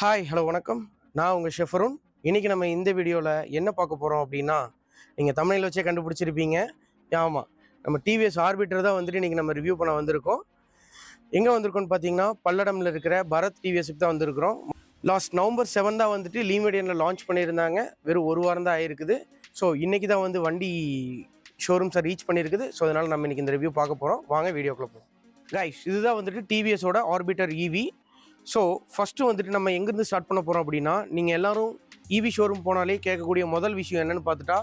Hi hello வணக்கம். நான் உங்கள் ஷெஃபருன் இன்னைக்கு நம்ம இந்த வீடியோவில் என்ன பார்க்க போகிறோம் அப்படின்னா நீங்கள் தமிழில் வச்சே கண்டுபிடிச்சிருப்பீங்க. ஆமாம் நம்ம டிவிஎஸ் ஆர்பிட்டர் தான் வந்துட்டு இன்றைக்கி நம்ம ரிவ்யூ பண்ண வந்திருக்கோம். எங்கே வந்திருக்கோம்னு பார்த்தீங்கன்னா பல்லடமில் இருக்கிற பரத் டிவிஎஸ்க்கு தான் வந்திருக்கிறோம். லாஸ்ட் நவம்பர் செவன் தான் வந்துட்டு லீமீடியனில் லான்ச் பண்ணியிருந்தாங்க. வெறும் ஒரு வாரம் தான் ஆயிருக்குது. ஸோ இன்றைக்கி தான் வந்து வண்டி ஷோரூம்ஸை ரீச் பண்ணியிருக்குது. ஸோ அதனால் நம்ம இன்றைக்கி இந்த ரிவ்யூ பார்க்க போகிறோம் வாங்க வீடியோக்குள்ளே போகிறோம் கைஸ் இதுதான் வந்துட்டு டிவிஎஸோட ஆர்பிட்டர் இவி ஸோ ஃபஸ்ட்டு வந்துட்டு நம்ம எங்கேருந்து ஸ்டார்ட் பண்ண போகிறோம் அப்படின்னா நீங்கள் எல்லாரும் இவி ஷோரூம் போனாலே கேட்கக்கூடிய முதல் விஷயம் என்னென்னு பார்த்துட்டா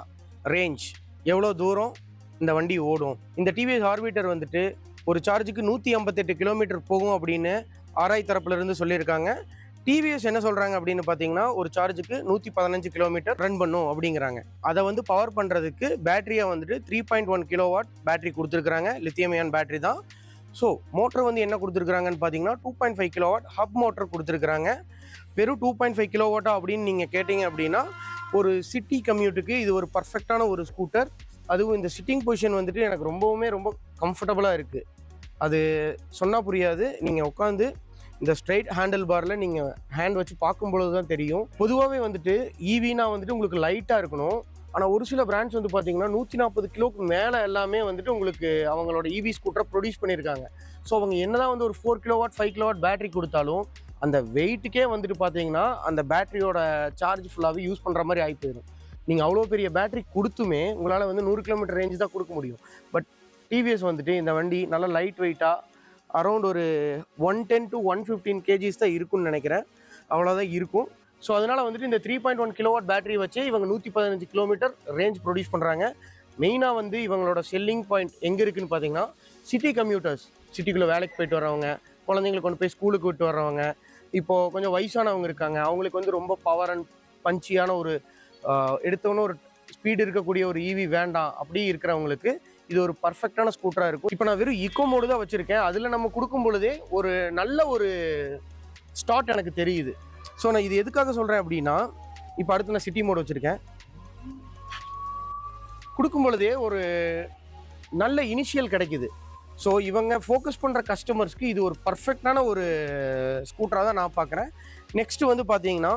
ரேஞ்ச் எவ்வளோ தூரம் இந்த வண்டி ஓடும்? இந்த டிவிஎஸ் ஆர்பிட்டர் வந்துட்டு ஒரு சார்ஜுக்கு நூற்றி ஐம்பத்தெட்டு கிலோமீட்டர் போகும் அப்படின்னு ஆராய் தரப்புல இருந்து சொல்லியிருக்காங்க. டிவிஎஸ் என்ன சொல்கிறாங்க அப்படின்னு பார்த்தீங்கன்னா ஒரு சார்ஜுக்கு நூற்றி பதினஞ்சு கிலோமீட்டர் ரன் பண்ணும் அப்படிங்கிறாங்க. அதை வந்து பவர் பண்ணுறதுக்கு பேட்டரியை வந்துட்டு three point one kilo watt battery கொடுத்துருக்குறாங்க. லித்தியமையான் பேட்டரி தான். ஸோ மோட்டர் வந்து என்ன கொடுத்துருக்குறாங்கன்னு பார்த்தீங்கன்னா two point five kilowatt hub motor கொடுத்துருக்குறாங்க. வெறும் டூ பாயிண்ட் ஃபைவ் கிலோ வாட்டா அப்படின்னு நீங்கள் கேட்டிங்க அப்படின்னா ஒரு சிட்டி கம்யூட்டுக்கு இது ஒரு பர்ஃபெக்டான ஒரு ஸ்கூட்டர் அதுவும் இந்த சிட்டிங் பொசிஷன் வந்துட்டு எனக்கு ரொம்பவுமே ரொம்ப கம்ஃபர்டபுளாக இருக்குது அது சொன்னால் புரியாது. நீங்கள் உட்காந்து இந்த ஸ்ட்ரைட் ஹேண்டில் பாரில் நீங்கள் ஹேண்ட் வச்சு பார்க்கும்பொழுது தான் தெரியும். பொதுவாகவே வந்துட்டு ஈவினா வந்துட்டு உங்களுக்கு லைட்டாக இருக்கணும். ஆனால் ஒரு சில பிராண்ட்ஸ் வந்து பார்த்தீங்கன்னா நூற்றி நாற்பது கிலோக்கு மேலே எல்லாமே வந்துட்டு உங்களுக்கு அவங்களோட இவி ஸ்கூட்டரை ப்ரொடியூஸ் பண்ணியிருக்காங்க ஸோ அவங்க என்னதான் வந்து ஒரு four kilowatt five kilowatt battery கொடுத்தாலும் அந்த வெயிட்டுக்கே வந்துட்டு பார்த்தீங்கன்னா அந்த பேட்டரியோட சார்ஜ் ஃபுல்லாகவே யூஸ் பண்ணுற மாதிரி ஆகி போயிடும். நீங்கள் அவ்வளோ பெரிய பேட்டரி கொடுத்துமே உங்களால் வந்து நூறு கிலோமீட்டர் ரேஞ்சு தான் கொடுக்க முடியும். பட் டிவிஎஸ் வந்துட்டு இந்த வண்டி நல்லா லைட் வெயிட்டாக அரௌண்ட் ஒரு one ten to one fifteen kgs தான் இருக்கும்னு நினைக்கிறேன். அவ்வளோதான் இருக்கும். ஸோ அதனால் வந்துட்டு இந்த three point one kilowatt battery வச்சு இவங்க நூற்றி பதினஞ்சு கிலோமீட்டர் ரேஞ்ச் ப்ரொடியூஸ் பண்ணுறாங்க மெயினாக வந்து இவங்களோட செல்லிங் பாயிண்ட் எங்கே இருக்குன்னு பார்த்தீங்கன்னா சிட்டி கம்யூட்டர்ஸ் சிட்டிக்குள்ளே வேலைக்கு போயிட்டு வரவங்க குழந்தைங்களை கொண்டு போய் ஸ்கூலுக்கு விட்டு வர்றவங்க இப்போது கொஞ்சம் வயசானவங்க இருக்காங்க. அவங்களுக்கு வந்து ரொம்ப பவர் அண்ட் பஞ்சியான ஒரு ஆஹ், ஒரு ஸ்பீடு இருக்கக்கூடிய ஒரு ஈவி வேண்டாம். அப்படி இருக்கிறவங்களுக்கு இது ஒரு பர்ஃபெக்டான ஸ்கூட்டராக இருக்கும். இப்போ நான் வெறும் இக்கோ மோடு தான் வச்சுருக்கேன். அதில் நம்ம கொடுக்கும் பொழுதே ஒரு நல்ல ஒரு ஸ்டார்ட் எனக்கு தெரியுது. ஸோ நான் இது எதுக்காக சொல்கிறேன் அப்படின்னா இப்போ அடுத்து நான் சிட்டி மோட் வச்சுருக்கேன். கொடுக்கும் பொழுதே ஒரு நல்ல இனிஷியல் கிடைக்குது. ஸோ இவங்க ஃபோக்கஸ் பண்ணுற கஸ்டமர்ஸ்க்கு இது ஒரு பர்ஃபெக்டான ஒரு ஸ்கூட்டராக தான் நான் பார்க்குறேன். நெக்ஸ்ட்டு வந்து பார்த்தீங்கன்னா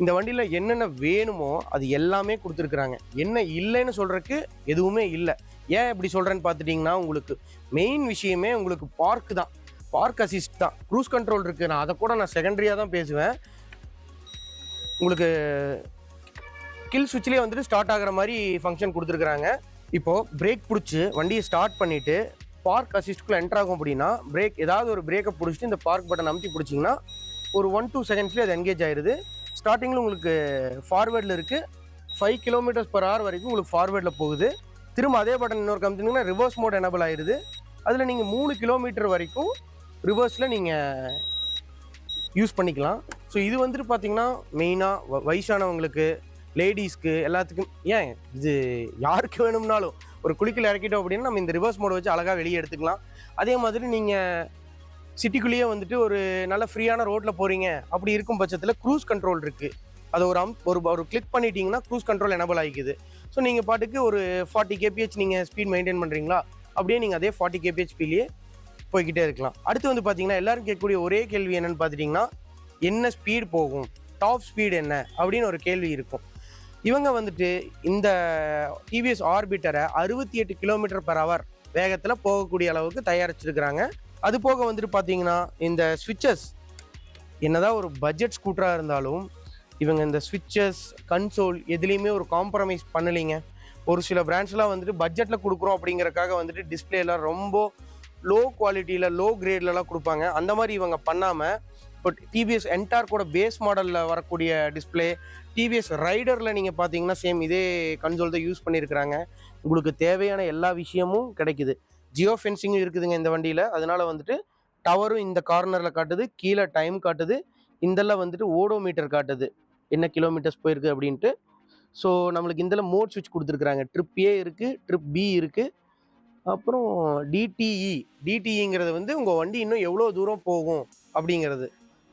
இந்த வண்டியில் என்னென்ன வேணுமோ அது எல்லாமே கொடுத்துருக்குறாங்க. என்ன இல்லைன்னு சொல்கிறதுக்கு எதுவுமே இல்லை. ஏன் இப்படி சொல்கிறேன்னு பார்த்துட்டிங்கன்னா உங்களுக்கு மெயின் விஷயமே உங்களுக்கு பார்க் தான். பார்க் அசிஸ்ட் தான். க்ரூஸ் கண்ட்ரோல் இருக்குது நான் அதை கூட நான் செகண்டரியாக தான் பேசுவேன். உங்களுக்கு கில் சுவிட்ச்லேயே வந்துட்டு ஸ்டார்ட் ஆகிற மாதிரி ஃபங்க்ஷன் கொடுத்துருக்குறாங்க. இப்போது பிரேக் பிடிச்சி வண்டியை ஸ்டார்ட் பண்ணிவிட்டு பார்க் அசிஸ்ட்குள்ளே என்டர் ஆகும் அப்படின்னா பிரேக் ஏதாவது ஒரு பிரேக்கை பிடிச்சிட்டு இந்த பார்க் பட்டன் அமுத்தி பிடிச்சிங்கன்னா ஒரு ஒன் டூ செகண்ட்ஸ்லேயே அது என்கேஜ் ஆயிடுது ஸ்டார்டிங்கில் உங்களுக்கு ஃபார்வேர்டில் இருக்குது ஃபைவ் கிலோமீட்டர்ஸ் பர் ஹவர் வரைக்கும் உங்களுக்கு ஃபார்வேர்டில் போகுது. திரும்ப அதே பட்டன் இன்னொரு கமிட்டிங்கன்னா ரிவர்ஸ் மோட் எனபிள் ஆயிடுது அதில் நீங்கள் மூணு கிலோமீட்டர் வரைக்கும் ரிவர்ஸில் நீங்கள் யூஸ் பண்ணிக்கலாம். ஸோ இது வந்துட்டு பார்த்தீங்கன்னா மெயினாக வயசானவங்களுக்கு லேடிஸ்க்கு எல்லாத்துக்கும் ஏன்? இது யாருக்கு வேணும்னாலும் ஒரு குளிக்கல் இறக்கிட்டோம் அப்படின்னா நம்ம இந்த ரிவர்ஸ் மோடை வச்சு அழகாக வெளியே எடுத்துக்கலாம். அதே மாதிரி நீங்கள் சிட்டிக்குள்ளேயே வந்துட்டு ஒரு நல்ல ஃப்ரீயான ரோட்டில் போகிறீங்க அப்படி இருக்கும் பட்சத்தில் க்ரூஸ் கண்ட்ரோல் இருக்குது அதை ஒரு அம் ஒரு ஒரு கிளிக் பண்ணிட்டீங்கன்னா க்ரூஸ் கண்ட்ரோல் எனபிள் ஆகிக்குது. ஸோ நீங்கள் பாட்டுக்கு ஒரு ஃபார்ட்டி கேபிஹெச் நீங்கள் ஸ்பீட் மெயின்டைன் பண்ணுறீங்களா அப்படியே நீங்கள் அதே ஃபார்ட்டி கேபிஹெச் ஸ்பீட்லேயே போய்கிட்டே இருக்கலாம். அடுத்து வந்து பார்த்தீங்கன்னா எல்லாரும் கேட்கக்கூடிய ஒரே கேள்வி என்னென்னு பார்த்துட்டிங்கன்னா என்ன ஸ்பீடு போகும்? டாப் ஸ்பீடு என்ன? அப்படின்னு ஒரு கேள்வி இருக்கும். இவங்க வந்துட்டு இந்த டிவிஎஸ் ஆர்பிட்டரை அறுபத்தி எட்டு கிலோமீட்டர் பர் ஹவர் வேகத்தில் போகக்கூடிய அளவுக்கு தயாரிச்சிருக்கிறாங்க. அது போக வந்துட்டு பார்த்தீங்கன்னா இந்த ஸ்விட்சஸ் என்னதான் ஒரு பட்ஜெட் ஸ்கூட்டராக இருந்தாலும் இவங்க இந்த ஸ்விட்சஸ் கன்சோல் எதுலேயுமே ஒரு காம்ப்ரமைஸ் பண்ணலைங்க. ஒரு சில பிராண்ட்ஸ்லாம் வந்துட்டு பட்ஜெட்டில் கொடுக்குறோம் அப்படிங்கிறக்காக வந்துட்டு டிஸ்பிளேலாம் ரொம்ப லோ குவாலிட்டியில் லோ கிரேட்லலாம் கொடுப்பாங்க. அந்த மாதிரி இவங்க பண்ணாமல் இப்போ டிவிஎஸ் என்டார் கூட பேஸ் மாடலில் வரக்கூடிய டிஸ்பிளே டிவிஎஸ் ரைடரில் நீங்கள் பார்த்தீங்கன்னா சேம் இதே கன்சோல் தான் யூஸ் பண்ணியிருக்கிறாங்க உங்களுக்கு தேவையான எல்லா விஷயமும் கிடைக்குது. ஜியோ ஃபென்சிங்கும் இருக்குதுங்க இந்த வண்டியில். அதனால் வந்துட்டு டவரும் இந்த கார்னரில் காட்டுது கீழே டைம் காட்டுது. இந்தெல்லாம் வந்துட்டு ஓடோமீட்டர் காட்டுது. என்ன கிலோமீட்டர்ஸ் போயிருக்கு அப்படின்ட்டு. ஸோ நம்மளுக்கு இந்தல மோட் சுவிட்ச் கொடுத்துருக்குறாங்க. ட்ரிப் ஏ இருக்குது ட்ரிப் பி இருக்குது அப்புறம் டிடிஇ டிடிஇங்கிறது வந்து உங்கள் வண்டி இன்னும் எவ்வளோ தூரம் போகும் அப்படிங்கிறது.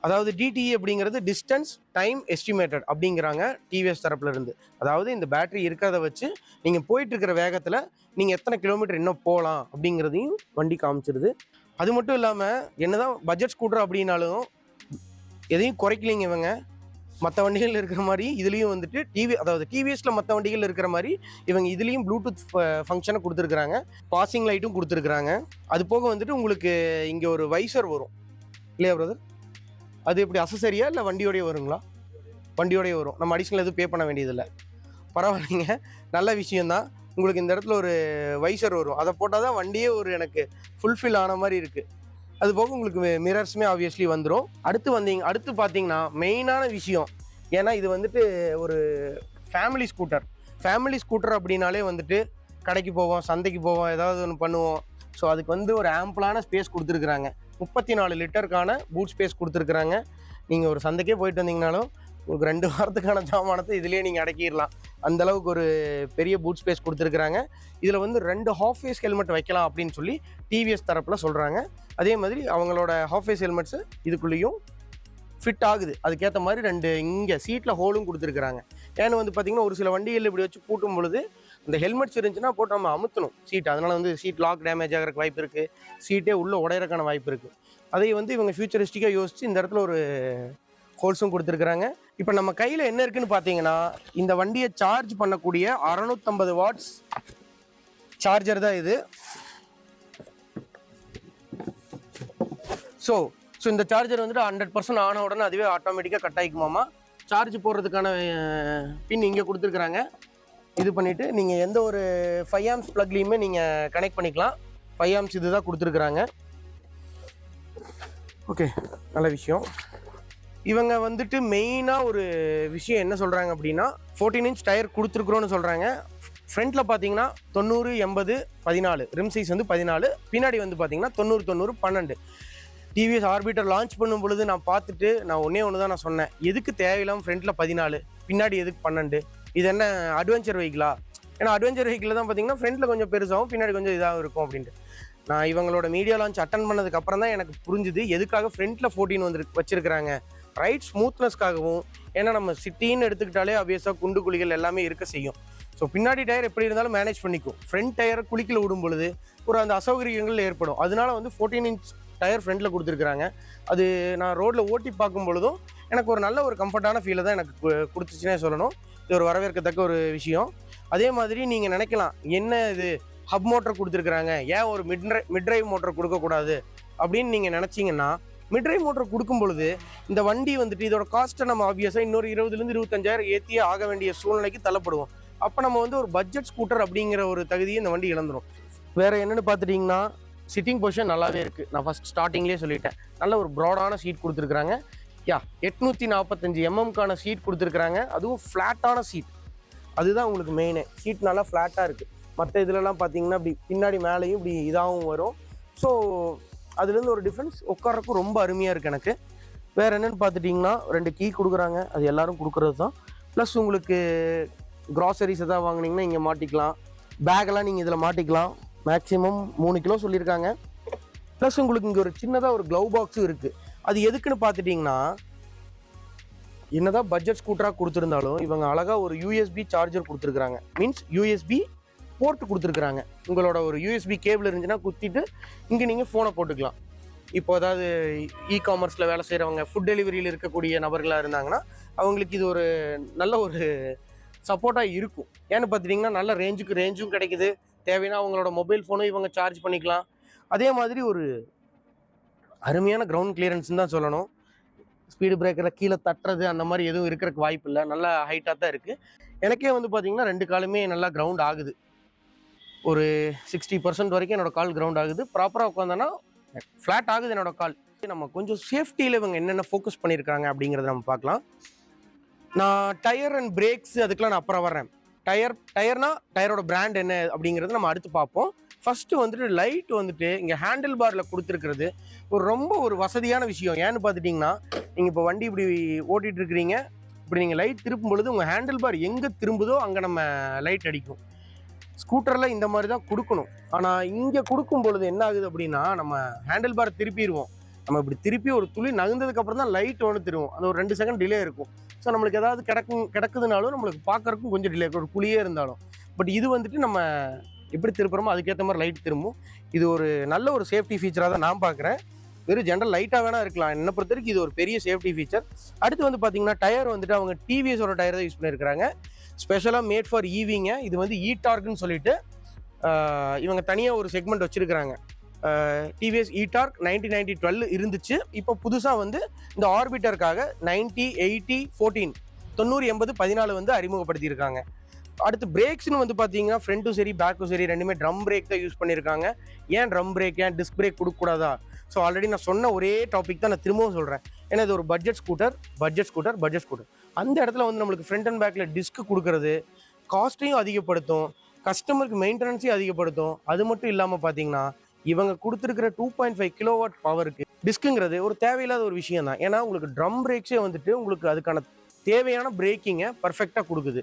அதாவது டிடிஇ அப்படிங்கிறது டிஸ்டன்ஸ் டைம் எஸ்டிமேட்டட் அப்படிங்கிறாங்க டிவிஎஸ் தரப்புலேருந்து. அதாவது இந்த பேட்டரி இருக்கிறத வச்சு நீங்கள் போயிட்டுருக்கிற வேகத்தில் நீங்கள் எத்தனை கிலோமீட்டர் இன்னும் போகலாம் அப்படிங்கிறதையும் வண்டி காமிச்சிருது. அது மட்டும் இல்லாமல் என்னதான் பட்ஜெட் ஸ்கூட்டர் அப்படின்னாலும் எதையும் குறைக்கலைங்க இவங்க. மற்ற வண்டிகள் இருக்கிற மாதிரி இதுலேயும் வந்துட்டு டிவி அதாவது டிவிஎஸில் மற்ற வண்டிகள் இருக்கிற மாதிரி இவங்க இதுலேயும் ப்ளூடூத் ஃபங்க்ஷனை கொடுத்துருக்குறாங்க. பாசிங் லைட்டும் கொடுத்துருக்குறாங்க. அது போக வந்துட்டு உங்களுக்கு இங்கே ஒரு வைசர் வரும். இல்லையா பிரதர் அது எப்படி அசசரியா இல்லை வண்டியோடய வருங்களா? வண்டியோடய வரும். நம்ம அடிஷ்னல் எதுவும் பே பண்ண வேண்டியதில்லை. பரவாயில்லைங்க. நல்ல விஷயந்தான் உங்களுக்கு இந்த இடத்துல ஒரு வைசர் வரும். அதை போட்டால் தான் வண்டியே ஒரு எனக்கு ஃபுல்ஃபில் ஆன மாதிரி இருக்குது அது போக உங்களுக்கு மிரர்ஸுமே ஆப்வியஸ்லி வந்துடும் அடுத்து வந்தீங்க அடுத்து பார்த்தீங்கன்னா மெயினான விஷயம். ஏன்னா இது வந்துட்டு ஒரு ஃபேமிலி ஸ்கூட்டர் ஃபேமிலி ஸ்கூட்டர் அப்படின்னாலே வந்துட்டு கடைக்கு போவோம் சந்தைக்கு போவோம் ஏதாவது ஒன்று பண்ணுவோம். ஸோ அதுக்கு வந்து ஒரு ஆம்பிளான ஸ்பேஸ் கொடுத்துருக்குறாங்க. முப்பத்தி நாலு லிட்டருக்கான பூட் ஸ்பேஸ் கொடுத்துருக்குறாங்க. நீங்கள் ஒரு சந்தைக்கே போயிட்டு வந்தீங்கனாலும் உங்களுக்கு ரெண்டு வாரத்துக்கான ஜாமானத்தை இதுலேயே நீங்கள் அடக்கிடலாம். அந்த அளவுக்கு ஒரு பெரிய பூட் ஸ்பேஸ் கொடுத்துருக்குறாங்க. இதில் வந்து ரெண்டு ஹாஃப் ஃபேஸ் ஹெல்மெட் வைக்கலாம் அப்படின்னு சொல்லி டிவிஎஸ் தரப்பில் சொல்கிறாங்க அதே மாதிரி அவங்களோட ஹாஃப் ஃபேஸ் ஹெல்மெட்ஸு இதுக்குள்ளேயும் ஃபிட் ஆகுது. அதுக்கேற்ற மாதிரி ரெண்டு இங்கே சீட்டில் ஹோலும் கொடுத்துருக்குறாங்க. ஏன்னு வந்து பார்த்திங்கன்னா ஒரு சில வண்டிகள் இப்படி வச்சு பூட்டும் பொழுது அந்த ஹெல்மெட்ஸ் இருந்துச்சுன்னா போட்டு நம்ம அமுத்தணும். சீட் அதனால் வந்து சீட் லாக் டேமேஜ் ஆகிறக்கு வாய்ப்பு இருக்குது சீட்டே உள்ளே உடையறக்கான வாய்ப்பு இருக்குது அதை வந்து இவங்க ஃபியூச்சரிஸ்டிக்காக யோசித்து இந்த இடத்துல ஒரு ஹோல்ஸும் கொடுத்துருக்குறாங்க. இப்போ நம்ம கையில் என்ன இருக்குன்னு பார்த்தீங்கன்னா இந்த வண்டியை சார்ஜ் பண்ணக்கூடிய அறநூற்றம்பது வாட்ஸ் சார்ஜர் தான் இது. ஸோ ஸோ இந்த சார்ஜர் வந்துட்டு ஹண்ட்ரட் பர்சன்ட் ஆன உடனே அதுவே ஆட்டோமேட்டிக்காக கட் ஆகிக்குமாமா சார்ஜ் போடுறதுக்கான பின் இங்கே கொடுத்துருக்குறாங்க. இது பண்ணிவிட்டு நீங்கள் எந்த ஒரு ஃபைவ் ஆம்ஸ் ப்ளக்லேயுமே நீங்கள் கனெக்ட் பண்ணிக்கலாம். ஃபைவ் ஆம்ஸ் இது தான் கொடுத்துருக்குறாங்க. ஓகே நல்ல விஷயம். இவங்க வந்துட்டு மெயினாக ஒரு விஷயம் என்ன சொல்கிறாங்க அப்படின்னா ஃபோர்டீன் இன்ச் டயர் கொடுத்துருக்குறோன்னு சொல்கிறாங்க ஃப்ரண்ட்டில் பார்த்தீங்கன்னா தொண்ணூறு எண்பது பதினாலு. ரிம் சைஸ் வந்து பதினாலு. பின்னாடி வந்து பார்த்தீங்கன்னா தொண்ணூறு தொண்ணூறு பன்னெண்டு. டிவிஎஸ் ஆர்பிட்டர் லான்ச் பண்ணும் பொழுது நான் பார்த்துட்டு நான் ஒன்றே ஒன்று தான் நான் சொன்னேன். எதுக்கு தேவையில்லாமல் ஃப்ரண்ட்டில் பதினாலு பின்னாடி எதுக்கு பன்னெண்டு? இது என்ன அட்வென்ச்சர் வெஹிக்கிளா ஏன்னா அட்வென்ச்சர் வெஹிக்கிள் தான் பார்த்தீங்கன்னா ஃப்ரண்ட்டில் கொஞ்சம் பெருசாகவும் பின்னாடி கொஞ்சம் இதாக இருக்கும் அப்படின்ட்டு. நான் இவங்களோட மீடியா லான்ச் அட்டன் பண்ணதுக்கு அப்புறம் தான் எனக்கு புரிஞ்சுது எதுக்காக ஃப்ரண்ட்டில் ஃபோர்டீன் வந்து வச்சிருக்கிறாங்க. ரைட் ஸ்மூத்னஸ்க்காகவும் ஏன்னா நம்ம சிட்டின்னு எடுத்துக்கிட்டாலே அபியஸாக குண்டு குழிகள் எல்லாமே இருக்க செய்யும். ஸோ பின்னாடி டயர் எப்படி இருந்தாலும் மேனேஜ் பண்ணிக்கும். ஃப்ரண்ட் டயரை குளிக்கல விடும் பொழுது ஒரு அந்த அசௌகரியங்கள் ஏற்படும். அதனால வந்து ஃபோர்டீன் இன்ச் டயர் ஃப்ரண்ட்டில் கொடுத்துருக்குறாங்க. அது நான் ரோட்டில் ஓட்டி பார்க்கும் பொழுதும் எனக்கு ஒரு நல்ல ஒரு கம்ஃபர்டான ஃபீலை தான் எனக்கு கு- கொடுத்துச்சுன்னே சொல்லணும். இது ஒரு வரவேற்கத்தக்க ஒரு விஷயம். அதே மாதிரி நீங்கள் நினைக்கலாம் என்ன இது? ஹப் மோட்டர் கொடுத்துருக்குறாங்க. ஏன் ஒரு மிட்ரை மிட்ரைவ் மோட்டர் கொடுக்கக்கூடாது? அப்படின்னு நீங்கள் நினச்சிங்கன்னா மிட் மோட்டர் கொடுக்கும் பொழுது இந்த வண்டி வந்துட்டு இதோட காஸ்ட்டை நம்ம ஆப்வியஸாக இன்னொரு இருபதுலேருந்து இருபத்தஞ்சாயிரம் ஏற்றியே ஆக வேண்டிய சூழ்நிலைக்கு தள்ளப்படுவோம். அப்போ நம்ம வந்து ஒரு பட்ஜெட் ஸ்கூட்டர் அப்படிங்கிற ஒரு தகுதியை இந்த வண்டி இழந்துடும் வேறு என்னென்னு பார்த்துட்டிங்கன்னா சிட்டிங் பொசிஷன் நல்லாவே இருக்குது நான் ஃபஸ்ட் ஸ்டார்டிங்லேயே சொல்லிட்டேன். நல்ல ஒரு ப்ராடான சீட் கொடுத்துருக்குறாங்க. யா எட்நூற்றி நாற்பத்தஞ்சு எம்எம்க்கான சீட் கொடுத்துருக்குறாங்க. அதுவும் ஃப்ளாட்டான சீட் அதுதான் உங்களுக்கு மெயினு சீட் நல்லா ஃப்ளாட்டாக இருக்குது மற்ற இதுலலாம் பார்த்தீங்கன்னா இப்படி பின்னாடி மேலேயும் இப்படி இதாகவும் வரும். ஸோ அதுலேருந்து ஒரு டிஃப்ரென்ஸ் உட்காரக்கும் ரொம்ப அருமையாக இருக்குது எனக்கு. வேறு என்னென்னு பார்த்துட்டிங்கன்னா ரெண்டு கீ கொடுக்குறாங்க. அது எல்லாரும் கொடுக்குறது தான். ப்ளஸ் உங்களுக்கு க்ராசரிஸ் எதாவது வாங்குனீங்கன்னா இங்கே மாட்டிக்கலாம். பேக்கெல்லாம் நீங்கள் இதில் மாட்டிக்கலாம். மேக்ஸிமம் மூணு கிலோ சொல்லியிருக்காங்க. ப்ளஸ் உங்களுக்கு இங்கே ஒரு சின்னதாக ஒரு க்ளவ் பாக்ஸும் இருக்குது அது எதுக்குன்னு பார்த்துட்டிங்கன்னா என்னதான் பட்ஜெட் ஸ்கூட்டராக கொடுத்துருந்தாலும் இவங்க அழகாக ஒரு யூஎஸ்பி சார்ஜர் கொடுத்துருக்குறாங்க. மீன்ஸ் யூஎஸ்பி போர்ட் கொடுத்துருக்குறாங்க. உங்களோட ஒரு யூஎஸ்பி கேபிள் இருந்துச்சுன்னா குத்திட்டு இங்கே நீங்கள் ஃபோனை போட்டுக்கலாம். இப்போ அதாவது இ காமர்ஸில் வேலை செய்கிறவங்க ஃபுட் டெலிவரியில் இருக்கக்கூடிய நபர்களாக இருந்தாங்கன்னா அவங்களுக்கு இது ஒரு நல்ல ஒரு சப்போர்ட்டாக இருக்கும். ஏன்னு பார்த்துட்டிங்கன்னா நல்ல ரேஞ்சுக்கு ரேஞ்சும் கிடைக்குது. தேவைன்னா அவங்களோட மொபைல் ஃபோனும் இவங்க சார்ஜ் பண்ணிக்கலாம். அதே மாதிரி ஒரு அருமையான கிரவுண்ட் கிளியரன்ஸ் தான் சொல்லணும். ஸ்பீடு பிரேக்கரில் கீழே தட்டுறது அந்த மாதிரி எதுவும் இருக்கிறதுக்கு வாய்ப்பு இல்லை. நல்லா ஹைட்டாக தான் இருக்குது எனக்கே வந்து பார்த்திங்கன்னா ரெண்டு காலுமே நல்லா கிரவுண்ட் ஆகுது. ஒரு சிக்ஸ்டி பர்சன்ட் வரைக்கும் என்னோடய கால் கிரவுண்ட் ஆகுது. ப்ராப்பராக உட்காந்தோன்னா ஃப்ளாட் ஆகுது என்னோட கால். நம்ம கொஞ்சம் சேஃப்டியில் இவங்க என்னென்ன ஃபோக்கஸ் பண்ணியிருக்காங்க அப்படிங்கிறத நம்ம பார்க்கலாம். நான் டயர் அண்ட் பிரேக்ஸ் அதுக்கெலாம் நான் அப்புறம் வர்றேன். டயர் டயர்னா டயரோட பிராண்ட் என்ன அப்படிங்கிறது நம்ம அடுத்து பார்ப்போம். ஃபஸ்ட்டு வந்துட்டு லைட் வந்துட்டு இங்கே ஹேண்டில் பாரில் கொடுத்துருக்கிறது ஒரு ரொம்ப ஒரு வசதியான விஷயம். ஏன்னு பார்த்துட்டிங்கன்னா நீங்கள் இப்போ வண்டி இப்படி ஓட்டிகிட்டு இருக்கிறீங்க இப்படி நீங்கள் லைட் திருப்பும் பொழுது உங்கள் ஹேண்டில் பார் எங்கே திரும்புதோ அங்கே நம்ம லைட் அடிக்கும். ஸ்கூட்டரில் இந்த மாதிரி தான் கொடுக்கணும். ஆனால் இங்கே கொடுக்கும் பொழுது என்ன ஆகுது அப்படின்னா நம்ம ஹேண்டில் பார் திருப்பிடுவோம். நம்ம இப்படி திருப்பி ஒரு துளி நகர்ந்ததுக்கப்புறம் தான் லைட் ஒன்று திருவோம். அது ஒரு ரெண்டு செகண்ட் டிலே இருக்கும். ஸோ நம்மளுக்கு ஏதாவது கிடக்கும் கிடக்குதுனாலும் நம்மளுக்கு பார்க்குறக்கும் கொஞ்சம் டிலே இருக்கும். ஒரு குழியே இருந்தாலும். பட் இது வந்துட்டு நம்ம எப்படி திருப்புறமோ அதுக்கேற்ற மாதிரி லைட் திரும்பும். இது ஒரு நல்ல ஒரு சேஃப்டி ஃபீச்சராக தான் நான் பார்க்குறேன். வெறும் ஜென்ரல் லைட்டாக வேணா இருக்கலாம். என்ன பொறுத்த வரைக்கும் இது ஒரு பெரிய சேஃப்டி ஃபீச்சர் அடுத்து வந்து பார்த்தீங்கன்னா டயர் வந்துட்டு அவங்க டிவிஎஸோட டயர் தான் யூஸ் பண்ணியிருக்காங்க ஸ்பெஷலாக மேட் ஃபார் ஈவிங்க e இது வந்து இ டார்க்னு சொல்லிட்டு இவங்க தனியாக ஒரு செக்மெண்ட் வச்சுருக்கிறாங்க. TVS E torque ninety ninety twelve இருந்துச்சு. இப்போ புதுசாக வந்து இந்த ஆர்பிட்டருக்காக நைன்டி எயிட்டி ஃபோர்டீன் தொண்ணூறு எண்பது பதினாலு வந்து அறிமுகப்படுத்தியிருக்காங்க. அடுத்து பிரேக்ஸ்னு வந்து பார்த்தீங்கன்னா ஃப்ரண்ட்டும் சரி பேக்கும் சரி ரெண்டுமே ட்ரம் பிரேக் தான் யூஸ் பண்ணியிருக்காங்க ஏன் ட்ரம் பிரேக் ஏன் டிஸ்க் பிரேக் கொடுக்கக்கூடாதா ஸோ ஆல்ரெடி நான் சொன்ன ஒரே டாபிக் தான் நான் திரும்பவும் சொல்கிறேன் ஏன்னா இது ஒரு budget scooter budget scooter budget scooter அந்த இடத்துல வந்து நம்மளுக்கு ஃப்ரண்ட் அண்ட் பேக்கில் டிஸ்க் கொடுக்கறது காஸ்ட்டையும் அதிகப்படுத்தும் கஸ்டமருக்கு மெயின்டெனன்ஸையும் அதிகப்படுத்தும். அது மட்டும் இல்லாமல் பார்த்தீங்கன்னா இவங்க கொடுத்துருக்கிற டூ பாயிண்ட் ஃபைவ் கிலோவாட் பவருக்கு டிஸ்க்குங்கிறது ஒரு தேவையில்லாத ஒரு விஷயம் தான் ஏன்னா உங்களுக்கு ட்ரம் பிரேக்ஸே வந்துட்டு உங்களுக்கு அதுக்கான தேவையான பிரேக்கிங்கை பர்ஃபெக்டாக கொடுக்குது.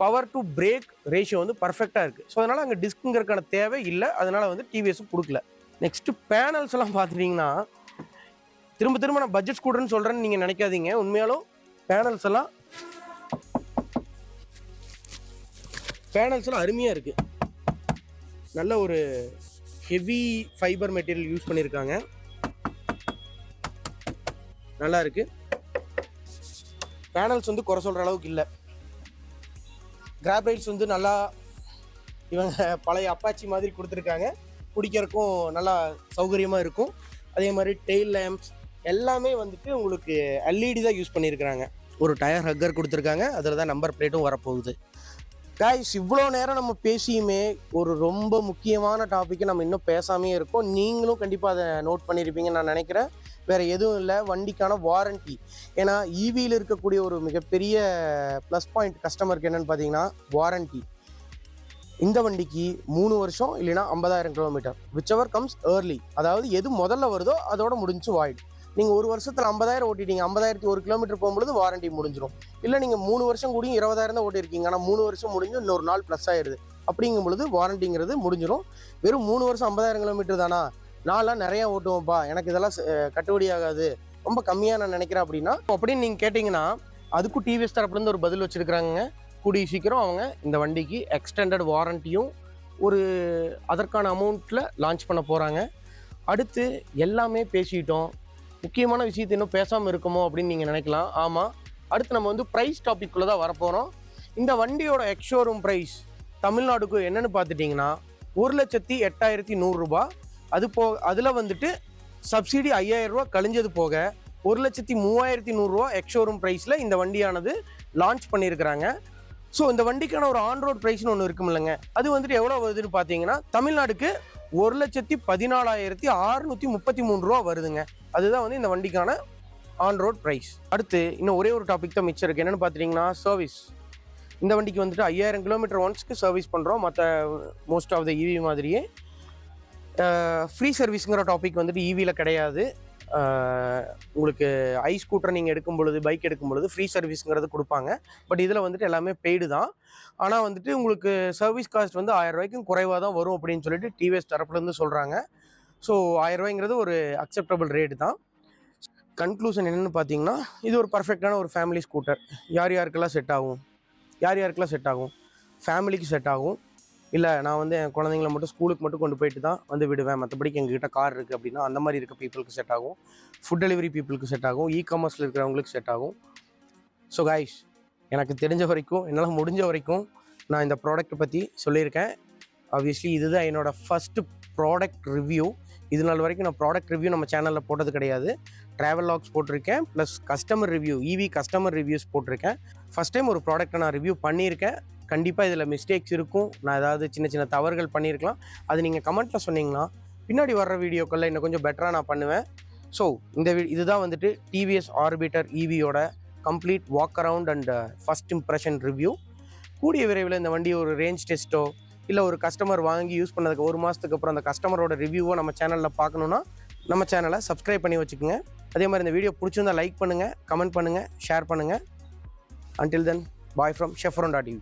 பவர் டு பிரேக் ரேஷியோ வந்து பர்ஃபெக்டாக இருக்குது ஸோ அதனால் அங்கே டிஸ்க்குங்கிறதுக்கான தேவை இல்லை. அதனால் வந்து டிவிஎஸும் கொடுக்கல. நெக்ஸ்ட்டு பேனல்ஸ் எல்லாம் பார்த்துட்டிங்கன்னா திரும்ப திரும்ப நான் பட்ஜெட் ஸ்கூட்டர்னு சொல்கிறேன்னு நீங்கள் நினைக்காதீங்க. உண்மையாலும் பேனல்ஸ் எல்லாம் பேனல்ஸ் எல்லாம் அருமையாக இருக்குது நல்ல ஒரு ஹெவி ஃபைபர் மெட்டீரியல் யூஸ் பண்ணியிருக்காங்க. நல்லா இருக்குது பேனல்ஸ் வந்து குறை சொல்கிற அளவுக்கு இல்லை. கிராப் ரைட்ஸ் வந்து நல்லா இவங்க பழைய அப்பாச்சி மாதிரி கொடுத்துருக்காங்க. பிடிக்கிறதுக்கும் நல்லா சௌகரியமாக இருக்கும். அதே மாதிரி டெயில் லேம்ப்ஸ் எல்லாமே வந்துட்டு உங்களுக்கு எல்இடி தான் யூஸ் பண்ணியிருக்கிறாங்க ஒரு டயர் ஹக்கர் கொடுத்துருக்காங்க. அதில் தான் நம்பர் பிளேட்டும் வரப்போகுது. காய்ஸ் இவ்வளோ நேரம் நம்ம பேசியுமே ஒரு ரொம்ப முக்கியமான டாப்பிக்கை நம்ம இன்னும் பேசாமே இருக்கோம். நீங்களும் கண்டிப்பாக அதை நோட் பண்ணியிருப்பீங்கன்னு நான் நினைக்கிறேன். வேறு எதுவும் இல்லை வண்டிக்கான வாரண்டி ஏன்னா ஈவியில் இருக்கக்கூடிய ஒரு மிகப்பெரிய ப்ளஸ் பாயிண்ட் கஸ்டமருக்கு என்னன்னு பார்த்தீங்கன்னா வாரண்டி இந்த வண்டிக்கு மூணு வருஷம் இல்லைன்னா ஐம்பதாயிரம் kilometre whichever comes early அதாவது எது முதல்ல வருதோ அதோட முடிஞ்சு வாய்டு நீங்கள் ஒரு வருஷத்தில் ஐம்பதாயிரம் ஓட்டிட்டீங்க ஐம்பதாயிரத்தி ஒரு கிலோமீட்டர் போகும்பொழுது வாரண்டி முடிஞ்சிடும் இல்லை நீங்கள் மூணு வருஷம் கூடியும் இருபதாயிரம் தான் ஓட்டியிருக்கீங்க ஆனால் மூணு வருஷம் முடிஞ்சு இன்னொரு நாள் ப்ளஸ் ஆயிடுது அப்படிங்கும் பொழுது வாரண்டிங்கிறது முடிஞ்சிடும் வெறும் மூணு வருஷம் ஐம்பதாயிரம் கிலோமீட்டர் தானா? நான்லாம் நிறையா ஓட்டுவோம்ப்பா. எனக்கு இதெல்லாம் கட்டுப்படி ஆகாது. ரொம்ப கம்மியாக நான் நினைக்கிறேன் அப்படின்னா அப்படின்னு நீங்கள் கேட்டிங்கன்னா அதுக்கும் டிவிஎஸ் தரப்புலேருந்து ஒரு பதில் வச்சுருக்குறாங்க கூடிய சீக்கிரம் அவங்க இந்த வண்டிக்கு எக்ஸ்டெண்டட் வாரண்டியும் ஒரு அதற்கான அமௌண்ட்டில் லான்ச் பண்ண போகிறாங்க அடுத்து எல்லாமே பேசிட்டோம். முக்கியமான விஷயத்தை இன்னும் பேசாமல் இருக்குமோ அப்படின்னு நீங்கள் நினைக்கலாம். ஆமாம் அடுத்து நம்ம வந்து ப்ரைஸ் டாபிக்குள்ளே தான் வரப்போகிறோம் இந்த வண்டியோட எக்ஷோரூம் ப்ரைஸ் தமிழ்நாடுக்கு என்னென்னு பார்த்துட்டிங்கன்னா ஒரு லட்சத்தி எட்டாயிரத்தி நூறுரூபா அது போ அதில் வந்துட்டு சப்சிடி ஐயாயிரம் ரூபா கழிஞ்சது போக ஒரு லட்சத்தி மூவாயிரத்தி நூறுரூவா எக்ஷோரூம் ப்ரைஸில் இந்த வண்டியானது லான்ச் பண்ணியிருக்கிறாங்க ஸோ இந்த வண்டிக்கான ஒரு ஆன் ரோட் ப்ரைஸ்னு ஒன்று இருக்குமில்லங்க அது வந்துட்டு எவ்வளோ வருதுன்னு பார்த்தீங்கன்னா தமிழ்நாடுக்கு ஒரு லட்சத்தி பதினாலாயிரத்தி அறுநூற்றி முப்பத்தி மூணு ரூபா வருதுங்க. அதுதான் வந்து இந்த வண்டிக்கான ஆன் ரோட் ப்ரைஸ் அடுத்து இன்னும் ஒரே ஒரு டாபிக் தான் மிச்சம் இருக்குது என்னென்னு பார்த்தீங்கன்னா சர்வீஸ் இந்த வண்டிக்கு வந்துட்டு ஐயாயிரம் கிலோமீட்டர் ஒன்ஸ்க்கு சர்வீஸ் பண்ணுறோம் மற்ற மோஸ்ட் ஆஃப் த இவி மாதிரியே. ஃப்ரீ சர்வீஸுங்கிற டாபிக் வந்துட்டு ஈவியில் கிடையாது. உங்களுக்கு ஐ ஸ்கூட்டர் நீங்கள் எடுக்கும் பொழுது பைக் எடுக்கும் பொழுது ஃப்ரீ சர்வீஸுங்கிறது கொடுப்பாங்க. பட் இதில் வந்துட்டு எல்லாமே பெய்டு தான். ஆனால் வந்துட்டு உங்களுக்கு சர்வீஸ் காஸ்ட் வந்து ஆயிரம் ரூபாய்க்கும் குறைவாக தான் வரும் அப்படின்னு சொல்லிட்டு டிவிஎஸ் தரப்புலேருந்து சொல்கிறாங்க ஸோ ஆயிரம் ரூபாய்ங்கிறது ஒரு அக்செப்டபுள் ரேட் தான். கன்க்ளூஷன் என்னென்னு பார்த்தீங்கன்னா இது ஒரு பர்ஃபெக்டான ஒரு ஃபேமிலி ஸ்கூட்டர் யார் யாருக்கெல்லாம் செட் ஆகும்? யார் யாருக்கெல்லாம் செட் ஆகும்? ஃபேமிலிக்கு செட் ஆகும். இல்லை நான் வந்து என் குழந்தைங்கள மட்டும் ஸ்கூலுக்கு மட்டும் கொண்டு போயிட்டு தான் வந்து விடுவேன். மற்றபடிக்கு எங்ககிட்ட கார் இருக்குது அப்படின்னா அந்த மாதிரி இருக்க பீப்புளுக்கு செட் ஆகும். ஃபுட் டெலிவரி பீப்புளுக்கு செட் ஆகும். இ காமர்ஸில் இருக்கிறவங்களுக்கு செட் ஆகும். ஸோ காய்ஸ் எனக்கு தெரிஞ்ச வரைக்கும் என்னால் முடிஞ்ச வரைக்கும் நான் இந்த ப்ராடக்ட்டை பற்றி சொல்லியிருக்கேன். ஆப்வியஸ்லி இதுதான் என்னோடய ஃபஸ்ட்டு ப்ராடக்ட் ரிவ்யூ இது நாள் வரைக்கும் நான் ப்ராடக்ட் ரிவ்யூ நம்ம சேனலில் போட்டது கிடையாது. ட்ராவல் லாக்ஸ் போட்டிருக்கேன் plus customer review EV customer reviews போட்டிருக்கேன். ஃபஸ்ட் டைம் ஒரு ப்ராடக்ட்டை நான் ரிவ்யூ பண்ணியிருக்கேன். கண்டிப்பாக இதில் மிஸ்டேக்ஸ் இருக்கும். நான் ஏதாவது சின்ன சின்ன தவறுகள் பண்ணியிருக்கலாம். அது நீங்கள் கமெண்ட்டில் சொன்னீங்கன்னா பின்னாடி வர்ற வீடியோக்களில் இன்னும் கொஞ்சம் பெட்டராக நான் பண்ணுவேன். ஸோ இந்த வி இதுதான் வந்துட்டு TVS Orbiter ஈவியோட complete walk around and first impression review கூடிய விரைவில் இந்த வண்டி ஒரு ரேஞ்ச் டெஸ்ட்டோ இல்லை ஒரு கஸ்டமர் வாங்கி யூஸ் பண்ணதுக்கு ஒரு மாதத்துக்கு அப்புறம் அந்த கஸ்டமரோட ரிவ்யூவோ நம்ம சேனலில் பார்க்கணுன்னா நம்ம சேனலை சப்ஸ்கிரைப் பண்ணி வச்சுக்கோங்க. அதே மாதிரி இந்த வீடியோ பிடிச்சிருந்தா லைக் பண்ணுங்கள் கமெண்ட் பண்ணுங்கள் ஷேர் பண்ணுங்கள் until then bye from ஷெஃப்ரோன் dot